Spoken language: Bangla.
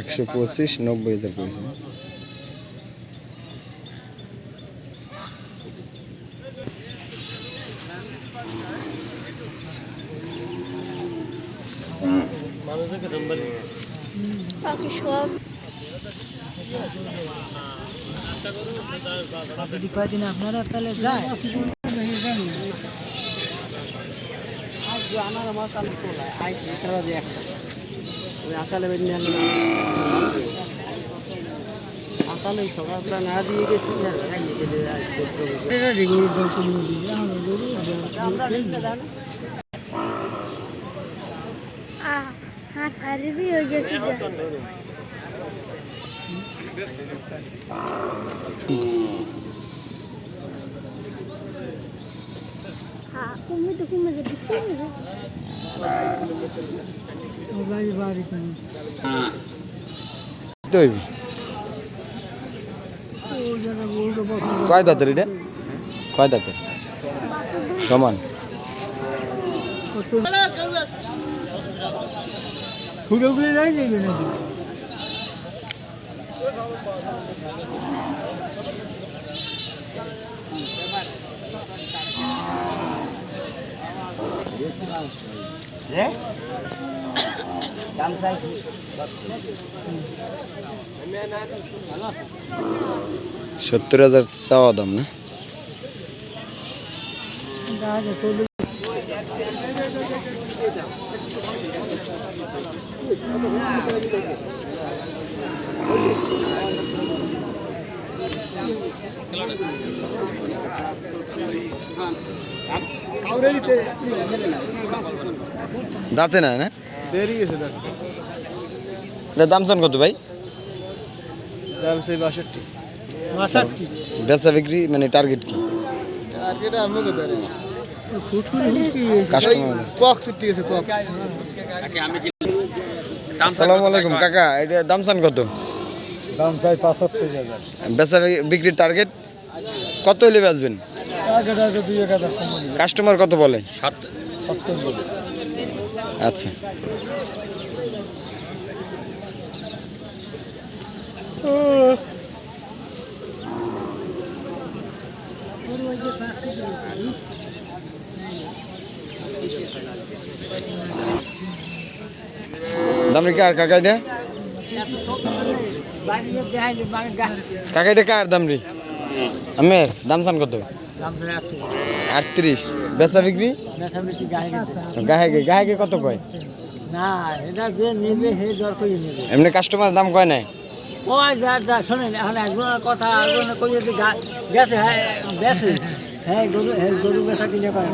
একশো পঁচিশ নব্বই হাজার যদি কয়দিন আপনারা তাহলে যায় আমার তোলায় আইসি একটা। হ্যাঁ সারিবি হয়ে গেছি তুমি তো কমে যাচ্ছে বাড়ি বাড়ি তো হইবি কয় দাঁতের এটা কয় দাঁতের সমান ঘুরে ঘুরে যাই যাবে নাকি সত্তর হাজার চাওয়া দাম না? চলে দাঁতে না না? বেরিয়ে গেছে দাম দাম চান কত ভাই? দাম সেই বাষট্টি। বাষট্টি বেচা বিক্রি মানে টার্গেট কি? টার্গেট কাকা এটা দাম চান কত? দাম চাই পঁচাত্তর হাজার। বেচা বিক্রির টার্গেট কত হলে বেচবেন? কাস্টমার কত বলে? আচ্ছা। দাম রে কার কাকা এটা বাইরে দেখাইলে মানে কাকা এটা কার দাম আমের দাম সান কত? আটত্রিশ। বেচা বিক্রি? গাহেকে গাহেকে কত কয়? না এটা যে নেবে সে দর করে নেবে। এমনি কাস্টমার দাম কয় নাই? যা যা শোনেন এখন একজনের কথা একজনের কই গেছে হ্যাঁ বেছে হ্যাঁ গরু হ্যাঁ গরু বেচা কিনে করে